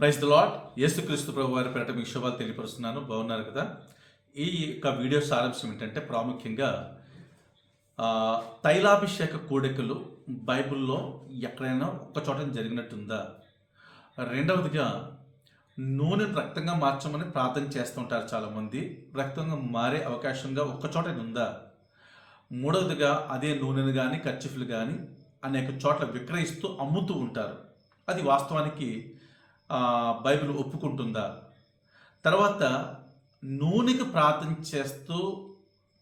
Price the lot యేసుక్రీస్తు ప్రభు వారి పేరట మీకు శుభాలు తెలియపరుస్తున్నాను. బాగున్నారు కదా? ఈ యొక్క వీడియో సారాంశం ఏంటంటే ప్రాముఖ్యంగా తైలాభిషేక కూడికలు బైబిల్లో ఎక్కడైనా ఒక్క చోట జరిగినట్టుందా? రెండవదిగా నూనెను రక్తంగా మార్చమని ప్రార్థన చేస్తుంటారు చాలామంది. రక్తంగా మారే అవకాశంగా ఒక్క చోట ఉందా? మూడవదిగా అదే నూనెను కానీ ఖర్చుఫ్లు కానీ అనేక చోట్ల విక్రయిస్తూ అమ్ముతూ ఉంటారు. అది వాస్తవానికి బైబిల్ ఒప్పుకుంటుందా? తర్వాత నూనెకి ప్రార్థన చేస్తూ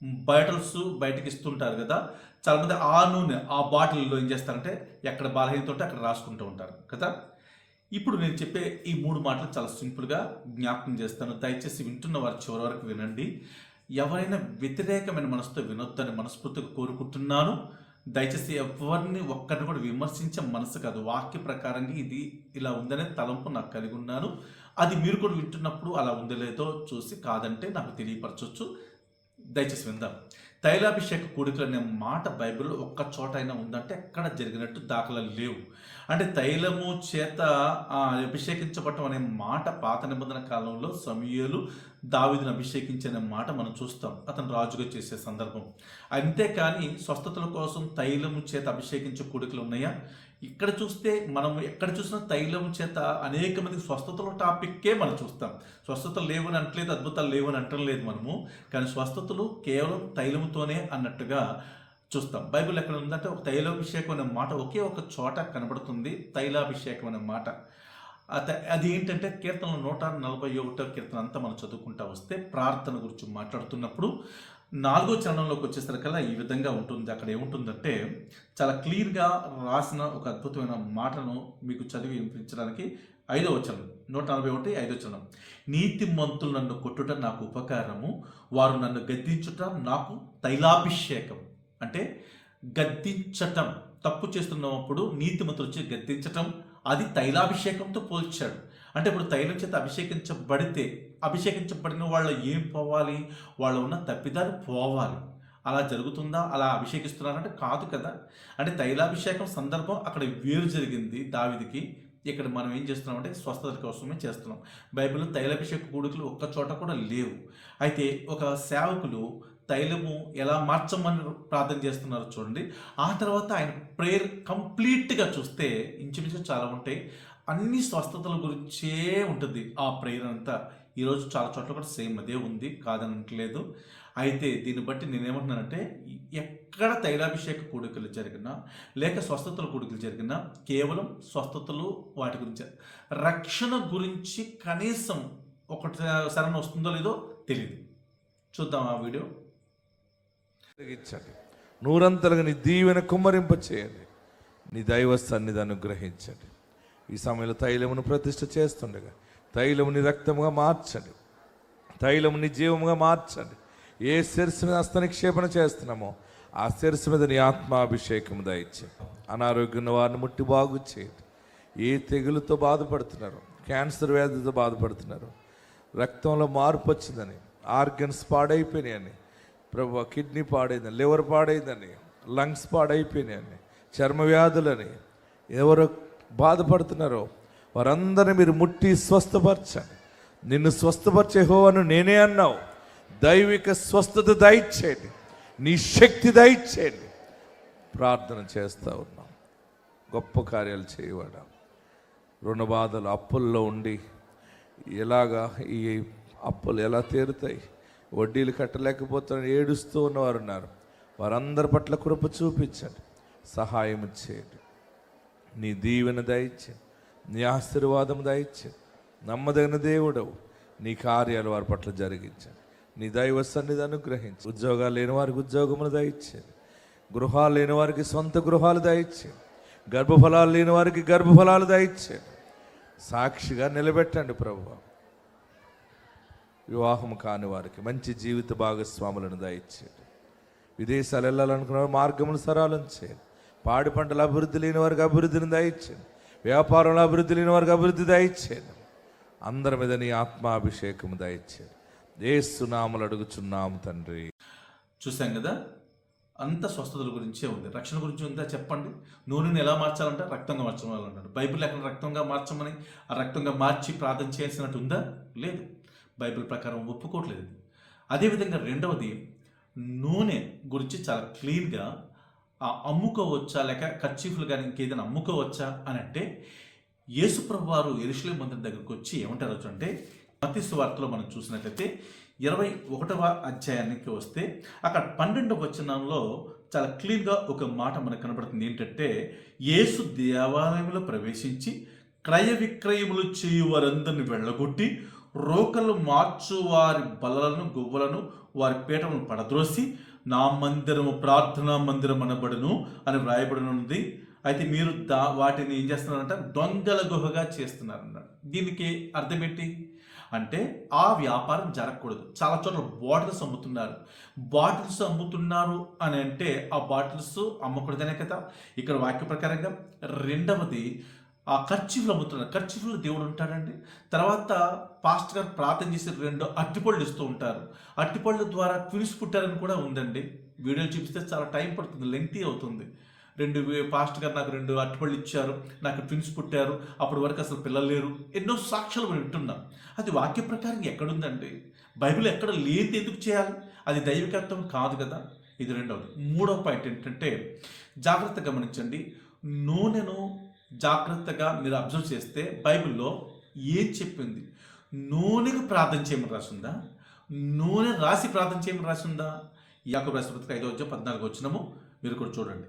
బాటిల్స్ బయటకి ఇస్తుంటారు కదా చాలామంది ఆ నూనె ఆ బాటిల్లో ఏం చేస్తారంటే ఎక్కడ బలహీనత ఉంటే అక్కడ రాసుకుంటూ ఉంటారు కదా. ఇప్పుడు నేను చెప్పే ఈ మూడు మాటలు చాలా సింపుల్గా జ్ఞాపకం చేస్తాను. దయచేసి వింటున్న వారు చివరి వరకు వినండి. ఎవరైనా వ్యతిరేకమైన మనసుతో వినొద్దని మనస్ఫూర్తిగా కోరుకుంటున్నాను. దయచేసి ఎవరిని ఒక్కరిని కూడా విమర్శించే మనసు కాదు. వాక్య ప్రకారంగా ఇది ఇలా ఉందనే తలంపు నాకు కలిగి ఉన్నాను. అది మీరు కూడా వింటున్నప్పుడు అలా ఉందో లేదో చూసి కాదంటే నాకు తెలియపరచవచ్చు దయచేసి విందాం. తైలాభిషేక కూడికలు అనే మాట బైబిల్లో ఒక్క చోట అయినా ఉందంటే ఎక్కడ జరిగినట్టు దాఖలాలు లేవు. అంటే తైలము చేత అభిషేకించబడటం అనే మాట పాత నిబంధన కాలంలో సమయలు దావిదిని అభిషేకించనే మాట మనం చూస్తాం. అతను రాజుగా చేసే సందర్భం. అంతేకాని స్వస్థతల కోసం తైలము చేత అభిషేకించే కూడికలు ఉన్నాయా? ఇక్కడ చూస్తే మనం ఎక్కడ చూసినా తైలం చేత అనేక మంది స్వస్థతల టాపిక్కే మనం చూస్తాం. స్వస్థతలు లేవని అంటలేదు అద్భుతాలు లేవని అంటం లేదు మనము. కానీ స్వస్థతలు కేవలం తైలముతోనే అన్నట్టుగా చూస్తాం. బైబిల్ ఎక్కడ ఉందంటే ఒక తైలాభిషేకం అనే మాట ఒకే ఒక చోట కనబడుతుంది. తైలాభిషేకం అనే మాట. అది ఏంటంటే కీర్తన నూట నలభై ఒకటో కీర్తన అంతా మనం చదువుకుంటా వస్తే ప్రార్థన గురించి మాట్లాడుతున్నప్పుడు నాలుగో చరణంలోకి వచ్చేసరికల్లా ఈ విధంగా ఉంటుంది. అక్కడ ఏముంటుందంటే చాలా క్లియర్గా రాసిన ఒక అద్భుతమైన మాటను మీకు చదివి వినిపించడానికి ఐదో వచనం నూట నలభై ఒకటి ఐదో వచనం నీతిమంతులు నన్ను కొట్టుట నాకు ఉపకారము వారు నన్ను గద్దించుట నాకు తైలాభిషేకం. అంటే గద్దించటం తప్పు చేస్తున్నప్పుడు నీతిమంతులు వచ్చి గద్దించటం అది తైలాభిషేకంతో పోల్చాడు. అంటే ఇప్పుడు తైలం చేత అభిషేకించబడితే అభిషేకించబడిన వాళ్ళు ఏం పోవాలి? వాళ్ళు ఉన్న తప్పిదాలు పోవాలి. అలా జరుగుతుందా? అలా అభిషేకిస్తున్నారంటే కాదు కదా. అంటే తైలాభిషేకం సందర్భం అక్కడ వేరు జరిగింది దావిదికి. ఇక్కడ మనం ఏం చేస్తున్నామంటే స్వస్థత కోసమే చేస్తున్నాం. బైబిల్లో తైలాభిషేక కూడుకులు ఒక్క చోట కూడా లేవు. అయితే ఒక సేవకులు తైలము ఎలా మార్చమని ప్రార్థన చేస్తున్నారో చూడండి. ఆ తర్వాత ఆయన ప్రేయర్ కంప్లీట్గా చూస్తే ఇంచుమించు చాలా ఉంటాయి. అన్ని స్వస్థతల గురించే ఉంటుంది ఆ ప్రేయర్ అంతా. ఈరోజు చాలా చోట్ల కూడా సేమ్ అదే ఉంది. కాదనట్లేదు అయితే దీన్ని బట్టి నేనేమంటున్నానంటే ఎక్కడ తైలాభిషేక కూడికలు జరిగినా లేక స్వస్థతల కూడికలు జరిగినా కేవలం స్వస్థతలు వాటి గురించి రక్షణ గురించి కనీసం ఒకటి సరైన వస్తుందో లేదో తెలియదు చూద్దాం ఆ వీడియో. కలిగించండి నూరంతలుగా నీ దీవెన కుమ్మరింప చేయండి. నీ దైవ సన్నిధి అనుగ్రహించండి. ఈ సమయంలో తైలమును ప్రతిష్ఠ చేస్తుండగా తైలముని రక్తముగా మార్చండి. తైలముని జీవముగా మార్చండి. ఏ శిరస్సు మీద హస్తనిక్షేపణ చేస్తున్నామో ఆ శిరస్సు మీద నీ ఆత్మాభిషేకము దయచేయండి. అనారోగ్యం ఉన్న వారిని ముట్టి బాగు చేయండి. ఏ తెగులతో బాధపడుతున్నారు క్యాన్సర్ వ్యాధితో బాధపడుతున్నారు రక్తంలో మార్పు వచ్చిందని ఆర్గన్స్ పాడైపోయినాయని ప్రభు కిడ్నీ పాడైందని లివర్ పాడైందని లంగ్స్ పాడైపోయినాయని చర్మ వ్యాధులని ఎవరు బాధపడుతున్నారో వారందరినీ మీరు ముట్టి స్వస్థపరచండి నిన్ను స్వస్థపరిచే హోవను నేనే అన్నావు. దైవిక స్వస్థత దయచేయండి. నీ శక్తి దయచేయండి. ప్రార్థన చేస్తూ ఉన్నాం. గొప్ప కార్యాలు చేయవాడా. రుణ బాధలు అప్పుల్లో ఉండి ఎలాగా ఈ అప్పులు ఎలా తీరుతాయి? వడ్డీలు కట్టలేకపోతున్న ఏడుస్తూ ఉన్నవారు ఉన్నారు. వారందరి పట్ల కృప చూపించండి. సహాయం చేయండి. నీ దీవెన దయచేయండి. నీ ఆశీర్వాదం దయచేయండి. నమ్మదగిన దేవుడవు. నీ కార్యాలు వారి పట్ల జరిగించండి. నీ దైవ సన్నిధి అనుగ్రహించి ఉద్యోగాలు లేని వారికి ఉద్యోగములు దయచేయండి. గృహాలు లేని వారికి సొంత గృహాలు దయచేయండి. గర్భఫలాలు లేని వారికి గర్భఫలాలు దయచేయండి. సాక్షిగా నిలబెట్టండి ప్రభు వివాహం కాని వారికి మంచి జీవిత భాగస్వాములను దయచేయండి. విదేశాలు వెళ్ళాలనుకున్న మార్గములు సరళం చేయండి. పాడి పంటల అభివృద్ధి లేని వారికి అభివృద్ధిని దయచేయండి. వ్యాపారంలో అభివృద్ధి లేని వారికి అభివృద్ధి దయచేయండి. అందరి మీద నీ ఆత్మాభిషేకము దయచేయండి. ఏ అడుగుచున్నాము తండ్రి. చూసాం కదా? అంత స్వస్థతల గురించే ఉంది. రక్షణ గురించి ఉందా చెప్పండి. నూనెను ఎలా మార్చాలంటే రక్తంగా మార్చాలన్నాడు బైబిల్ ఎక్కడ రక్తంగా మార్చమని ఆ రక్తంగా మార్చి ప్రార్థన చేయాల్సినట్టు ఉందా? లేదు. బైబిల్ ప్రకారం ఒప్పుకోవట్లేదు. అదేవిధంగా రెండవది నూనె గురించి చాలా క్లీన్గా అమ్ముకోవచ్చా? లేక కర్చీఫ్లు కానీ ఇంకేదైనా అమ్ముకోవచ్చా? అని అంటే యేసుప్రభు వారు ఎరుషులే మందిరం దగ్గరకు వచ్చి ఏమంటారు అంటే మత్తి వార్తలో మనం చూసినట్లయితే ఇరవై ఒకటవ అధ్యాయానికి వస్తే అక్కడ పన్నెండవ వచనంలో చాలా క్లీన్గా ఒక మాట మనకు కనబడుతుంది. ఏంటంటే యేసు దేవాలయంలో ప్రవేశించి క్రయ విక్రయములు చేయు వారందరిని వెళ్ళగొట్టి రోకలు మార్చు వారి బలలను గువ్వలను వారి పీఠమును పడద్రోసి నా మందిరము ప్రార్థనా మందిరం అనబడును అని వ్రాయబడినది. అయితే మీరు దా వాటిని ఏం చేస్తున్నారంటే? దొంగల గుహగా చేస్తున్నారన్నారు దీనికి అర్థం ఏంటి? అంటే ఆ వ్యాపారం జరగకూడదు. చాలా చోట్ల బాటిల్స్ అమ్ముతున్నారు. బాటిల్స్ అమ్ముతున్నారు అని అంటే ఆ బాటిల్స్ అమ్మకూడదనే కదా. ఇక్కడ వాక్య ప్రకారంగా రెండవది ఆ ఖర్చీఫ్లు అమ్ముతున్నారు ఖర్చీఫ్లు దేవుడు ఉంటాడండి. తర్వాత పాస్ట్ గారు ప్రార్థన చేసి రెండు అట్టిపళ్ళు ఇస్తూ ఉంటారు. అట్టిపళ్ళ ద్వారా ట్విన్స్ పుట్టారని కూడా ఉందండి. వీడియోలు చూపిస్తే చాలా టైం పడుతుంది లెంతీ అవుతుంది. రెండు వే- పాస్ట్ గారు నాకు రెండు అట్టిపళ్ళు ఇచ్చారు నాకు ట్విన్స్ పుట్టారు అప్పటి వరకు అసలు పిల్లలు లేరు. ఎన్నో సాక్ష్యాలు మనం వింటున్నాం. అది వాక్య ప్రకారం ఎక్కడుందండి? బైబిల్ ఎక్కడ లేదు ఎందుకు చేయాలి? అది దైవికత్వం కాదు కదా? ఇది రెండవది. మూడవ పాయింట్ ఏంటంటే జాగ్రత్త గమనించండి. నూనెను జాగ్రత్తగా మీరు అబ్జర్వ్ చేస్తే బైబిల్లో ఏం చెప్పింది? నూనెకు ప్రార్థన చేయమని రాసిందా? నూనె రాసి ప్రార్థన చేయమని రాసిందా? యాకబు రాసిన ఐదో వచ్చా పద్నాలుగు వచ్చినము మీరు కూడా చూడండి.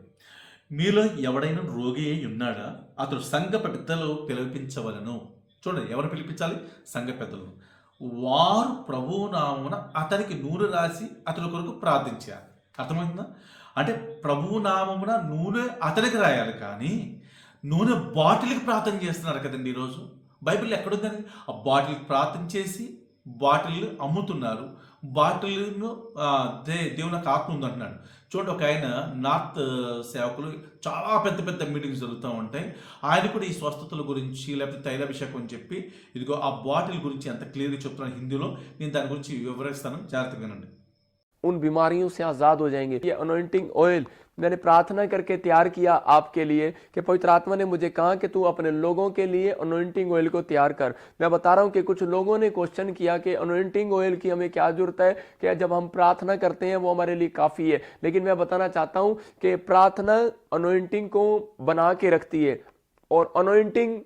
మీలో ఎవడైనా రోగి అయి ఉన్నాడా? అతడు సంఘ పెద్దలు పిలిపించవలను. చూడండి ఎవరు పిలిపించాలి? సంఘ పెద్దలను వారు ప్రభువు అతనికి నూనె రాసి అతని కొరకు ప్రార్థించారు. అర్థమైందా అంటే ప్రభువు నామమున నూనె అతనికి రాయాలి కానీ నూనె బాటిల్కి ప్రార్థన చేస్తున్నారు కదండి ఈరోజు. బైబిల్ ఎక్కడుందని ఆ బాటిల్కి ప్రార్థన చేసి బాటిల్ అమ్ముతున్నారు. బాటిల్ను దే దేవుని నాకు ఆత్మ ఉందంటున్నాడు చూడండి ఒక ఆయన నార్త్ సేవకులు చాలా పెద్ద పెద్ద మీటింగ్స్ జరుగుతూ ఉంటాయి. ఆయన కూడా ఈ స్వస్థతల గురించి లేకపోతే తైలాభిషేకం అని చెప్పి ఇదిగో ఆ బాటిల్ గురించి ఎంత క్లియర్గా చెప్తున్నాను హిందీలో నేను దాని గురించి వివరిస్తాను. జాగ్రత్తగానండి उन बीमारियों से आज़ाद हो जाएँगे। ये अनोइंटिंग ऑयल मैंने प्रार्थना करके तैयार किया आपके लिए कि पवित्र आत्मा ने मुझे कहा कि तू अपने लोगों के लिए अनोइंटिंग ऑयल को तैयार कर। मैं बता रहा हूँ कि कुछ लोगों ने क्वेश्चन किया कि अनोइंटिंग ऑयल की हमें क्या ज़रूरत है, कि जब हम प्रार्थना करते हैं वो हमारे लिए काफ़ी है। लेकिन मैं बताना चाहता हूँ कि प्रार्थना अनोइंटिंग को बना के रखती है और अनोइंटिंग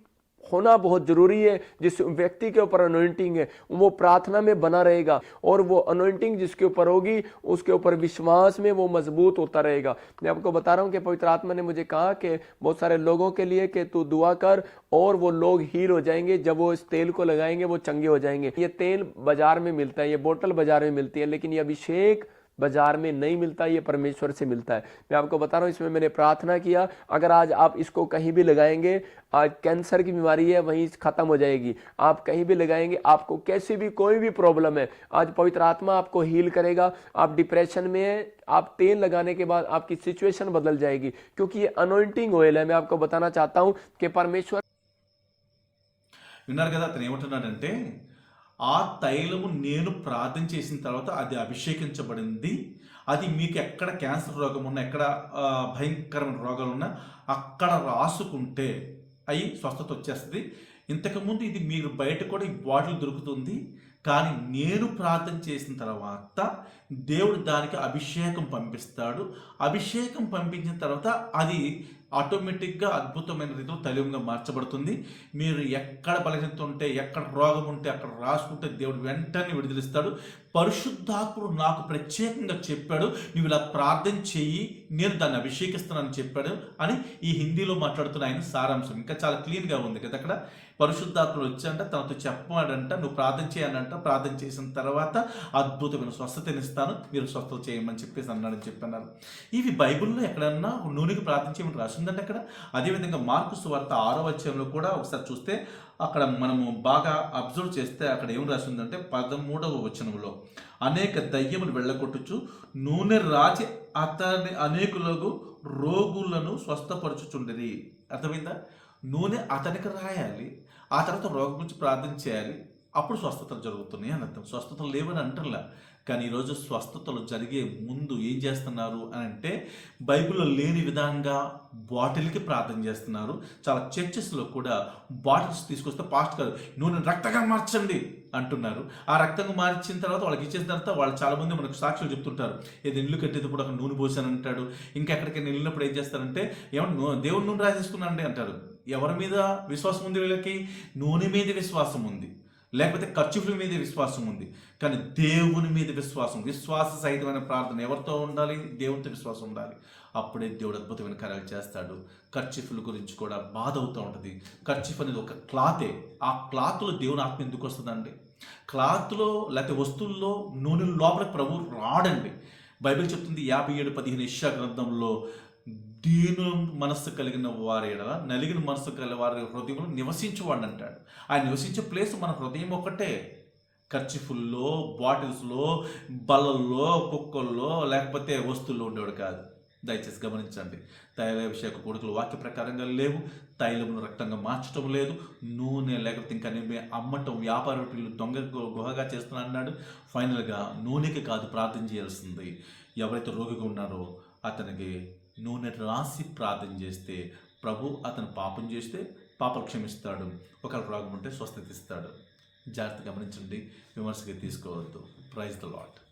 होना बहुत ज़रूरी है, जिस व्यक्ति के ऊपर अनोइंटिंग है, वो प्रार्थना में बना रहेगा और वो अनोइंटिंग जिसके ऊपर होगी, उसके ऊपर विश्वास में वो मज़बूत होता रहेगा। मैं आपको बता रहा हूँ कि पवित्र आत्मा ने मुझे कहा कि बहुत सारे लोगों के लिए कि तू दुआ कर और वो लोग हील हो जाएँगे, जब वो इस तेल को लगाएँगे, वो चंगे हो जाएँगे। ये तेल बाज़ार में मिलता है, ये बोतल बाज़ार में मिलती है, लेकिन ये अभिषेक बाजार में नहीं मिलता ये परमेश्वर से मिलता है मैं आपको बता रहा हूँ इसमें मैंने प्रार्थना किया अगर आज आप इसको कहीं भी लगाएंगे आज कैंसर की बीमारी है वहीं खत्म हो जाएगी आप कहीं भी लगाएंगे आपको कैसी भी कोई भी प्रॉब्लम है आज पवित्र आत्मा आपको हील करेगा आप डिप्रेशन में हैं आप तेल लगाने के बाद आपकी सिचुएशन बदल जाएगी क्योंकि ये अनोइंटिंग ऑयल है मैं आपको बताना चाहता हूँ कि परमेश्वर విన్నారు కదా అతను ఏమంటున్నాడంటే ఆ తైలము నేను ప్రార్థన చేసిన తర్వాత అది అభిషేకించబడింది. అది మీకు ఎక్కడ క్యాన్సర్ రోగం ఉన్నా ఎక్కడ భయంకరమైన రోగాలు ఉన్నా అక్కడ రాసుకుంటే అయి స్వస్థత వచ్చేస్తుంది. ఇంతకుముందు ఇది మీరు బయట కూడా ఈ బాటిల్ దొరుకుతుంది. కానీ నేను ప్రార్థన చేసిన తర్వాత దేవుడు దానికి అభిషేకం పంపిస్తాడు. అభిషేకం పంపించిన తర్వాత అది ఆటోమేటిక్గా అద్భుతమైన రీతిలో తైలంగా మార్చబడుతుంది. మీరు ఎక్కడ బలహీనత ఉంటే ఎక్కడ రోగం ఉంటే అక్కడ రాసుకుంటే దేవుడు వెంటనే విడుదలిస్తాడు. పరిశుద్ధాత్ముడు నాకు ప్రత్యేకంగా చెప్పాడు నువ్వు ఇలా ప్రార్థన చెయ్యి నేను దాన్ని అభిషేకిస్తానని చెప్పాడు అని ఈ హిందీలో మాట్లాడుతున్న ఆయన సారాంశం. ఇంకా చాలా క్లీన్గా ఉంది కదా అక్కడ? పరిశుద్ధాత్ముడు వచ్చాడంట తనతో చెప్పాడంట నువ్వు ప్రార్థన చేయాలంట ప్రార్థన చేసిన తర్వాత అద్భుతమైన స్వస్థతనిస్తాను మీరు స్వస్థత చేయమని చెప్పేసి అన్నాడని చెప్పన్నారు. ఇవి బైబిల్లో ఎక్కడన్నా నూనెకి ప్రార్థన చేయమని రాసిందండి అక్కడ? అదేవిధంగా మార్కు సువార్త ఆరో అధ్యాయంలో కూడా ఒకసారి చూస్తే అక్కడ మనము బాగా అబ్జర్వ్ చేస్తే అక్కడ ఏం రాసిందంటే పదమూడవ వచనంలో అనేక దయ్యములు వెళ్ళగొట్టుచు నూనె రాచి అతని అనేకులకు రోగులను స్వస్థపరచుచుండేది అర్థమైందా? నూనె అతనికి రాయాలి ఆ తర్వాత రోగం గురించి ప్రార్థన చేయాలి అప్పుడు స్వస్థతలు జరుగుతున్నాయి అని అర్థం. స్వస్థతలు లేవని అంటర్లా. కానీ ఈరోజు స్వస్థతలు జరిగే ముందు ఏం చేస్తున్నారు అని అంటే బైబిల్లో లేని విధంగా బాటిల్కి ప్రార్థన చేస్తున్నారు. చాలా చర్చెస్లో కూడా బాటిల్స్ తీసుకొస్తే పాస్ట్ కాదు నూనె రక్తంగా మార్చండి అంటున్నారు. ఆ రక్తంగా మార్చిన తర్వాత వాళ్ళకి ఇచ్చేసిన తర్వాత వాళ్ళు చాలామంది మనకు సాక్షులు చెప్తుంటారు. ఏది ఇల్లు కట్టేటప్పుడు అక్కడ నూనె పోసాను అంటాడు. ఇంకా ఎక్కడికైనా వెళ్ళినప్పుడు ఏం చేస్తారంటే ఏమన్నా దేవుడి దేవుని నూనె రాసేసుకున్నానండి అంటారు. ఎవరి మీద విశ్వాసం ఉంది వీళ్ళకి? నూనె మీద విశ్వాసం ఉంది. లేకపోతే ఖర్చుల మీద విశ్వాసం ఉంది. కానీ దేవుని మీద విశ్వాసం విశ్వాస సహితమైన ప్రార్థన ఎవరితో ఉండాలి? దేవునితో విశ్వాసం ఉండాలి. అప్పుడే దేవుడు అద్భుతమైన కార్యాలు చేస్తాడు. ఖర్చిఫుల గురించి కూడా బాధ అవుతూ ఉంటుంది. ఖర్చుఫ్ అనేది ఒక క్లాతే. ఆ క్లాత్లో దేవుని ఆత్మ ఎందుకు వస్తుందండి? క్లాత్లో లేకపోతే వస్తువుల్లో నూనె లోపల ప్రభు రాడండి. బైబిల్ చెప్తుంది యాభై ఏడు పదిహేను ఇషా గ్రంథంలో దీను మనస్సు కలిగిన వారి ఎడల నలిగిన మనస్సు కలిగిన వారి హృదయంలో నివసించేవాడు అంటాడు. ఆ నివసించే ప్లేస్ మన హృదయం ఒకటే ఖర్చిఫుల్లో బాటిల్స్లో బల్లల్లో కుక్కల్లో లేకపోతే వస్తువుల్లో ఉండేవాడు కాదు. దయచేసి గమనించండి. తైలాభిషేక కొడుకులు వాక్య ప్రకారంగా లేవు. తైలమును రక్తంగా మార్చడం లేదు. నూనె లేకపోతే ఇంకా నేను అమ్మటం వ్యాపారులు దొంగ గుహగా చేస్తున్నా అన్నాడు. ఫైనల్గా నూనెకి కాదు ప్రార్థన చేయాల్సింది. ఎవరైతే రోగిగా ఉన్నారో అతనికి నూనె రాసి ప్రార్థన చేస్తే ప్రభు అతను పాపం చేస్తే పాపలు క్షమిస్తాడు. ఒకవేళ రోగం ఉంటే స్వస్థత ఇస్తాడు. జాగ్రత్త గమనించండి. విమర్శగా తీసుకోవద్దు. Praise the lot